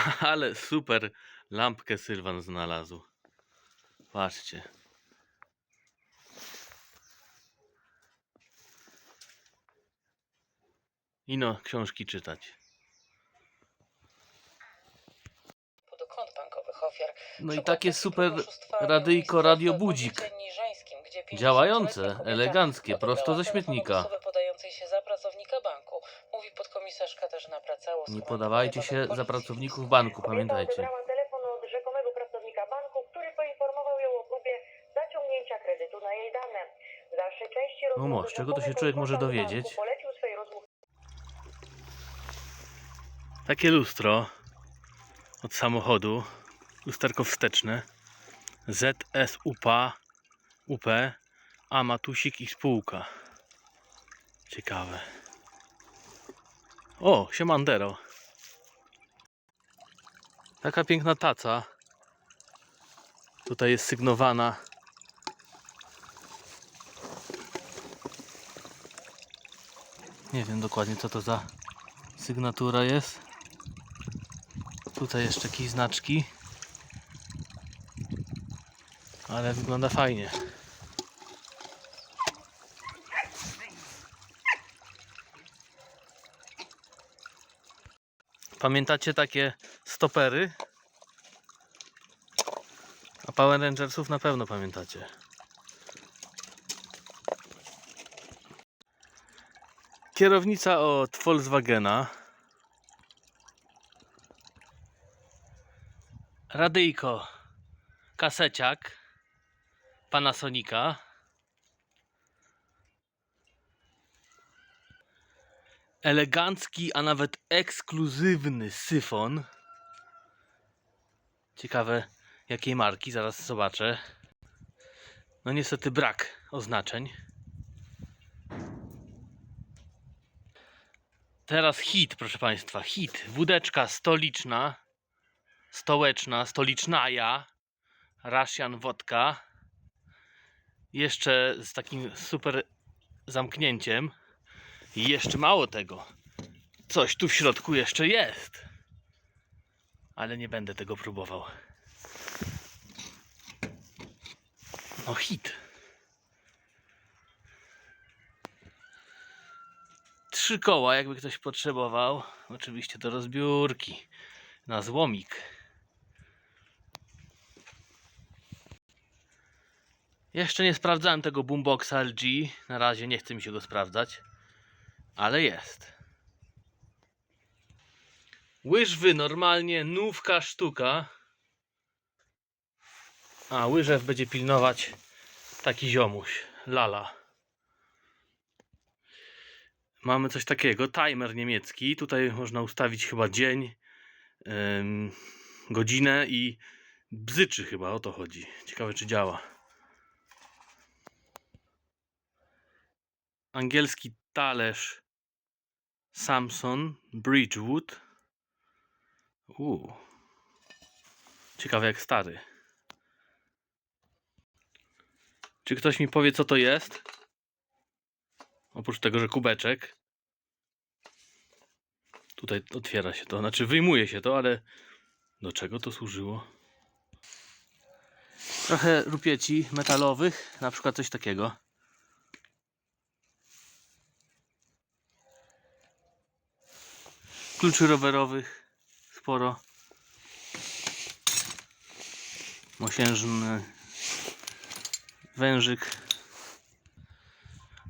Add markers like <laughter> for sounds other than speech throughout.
<laughs> Ale super lampkę Sylwan znalazł. Patrzcie. Ino książki czytać. bankowych ofiar. No i takie taki super radyjko gdzie 50-letnia Działające, eleganckie, prosto ze śmietnika. od osoby podającej się za pracownika banku. Mówi podkomisarz Katarzyna Pracało. Nie podawajcie się za pracowników banku, Kobieta pamiętajcie. odebrała telefon od rzekomego pracownika banku, który poinformował ją o próbie zaciągnięcia kredytu na jej dane. W dalszej części No rozmowy czego to się rzekomy człowiek może konsultant dowiedzieć? Polecił rozmówcy Takie lustro od samochodu, lusterko wsteczne, ZSUP, UP, a matusik i spółka. Ciekawe. O, siemandero. Taka piękna taca. Tutaj jest sygnowana. Nie wiem dokładnie co to za sygnatura jest. Tutaj jeszcze jakieś znaczki. Ale wygląda fajnie. Pamiętacie takie stopery? A Power Rangersów na pewno pamiętacie. Kierownica od Volkswagena. Radyjko. Kaseciak. Panasonica. Elegancki, a nawet ekskluzywny syfon. Ciekawe jakiej marki, zaraz zobaczę. No niestety brak oznaczeń. Teraz hit, proszę Państwa, hit. Wódeczka stoliczna, stołeczna, stolicznaja, Russian wodka. Jeszcze z takim super zamknięciem. I jeszcze mało tego. Coś tu w środku jeszcze jest. Ale nie będę tego próbował. No hit. Trzy koła, jakby ktoś potrzebował. Oczywiście do rozbiórki. Na złomik. Jeszcze nie sprawdzałem tego boomboxa LG. Na razie nie chce mi się go sprawdzać. Ale jest. Łyżwy normalnie, nówka sztuka. A, łyżew będzie pilnować taki ziomuś. Lala. Mamy coś takiego, timer niemiecki. Tutaj można ustawić chyba dzień, godzinę i bzyczy chyba, o to chodzi. Ciekawe czy działa. Angielski talerz Samson Bridgewood. Uuu. Ciekawe jak stary. Czy ktoś mi powie co to jest? Oprócz tego, że kubeczek. Tutaj otwiera się to, znaczy wyjmuje się to, ale do czego to służyło? Trochę rupieci metalowych, na przykład coś takiego. Kluczy rowerowych sporo. Mosiężny wężyk.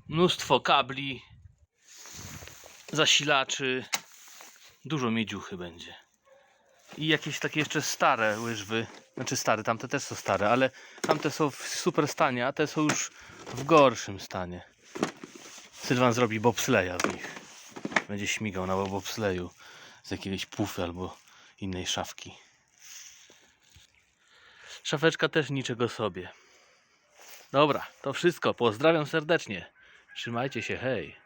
Mnóstwo kabli, zasilaczy. Dużo miedziuchy będzie. I jakieś takie jeszcze stare łyżwy. Znaczy stare, tamte też są stare, ale tamte są w super stanie, a te są już w gorszym stanie. Sylwan zrobi bobsleja w nich. Będzie śmigał na bobsleju z jakiejś pufy albo innej szafki. Szafeczka też niczego sobie. Dobra, to wszystko. Pozdrawiam serdecznie. Trzymajcie się, hej.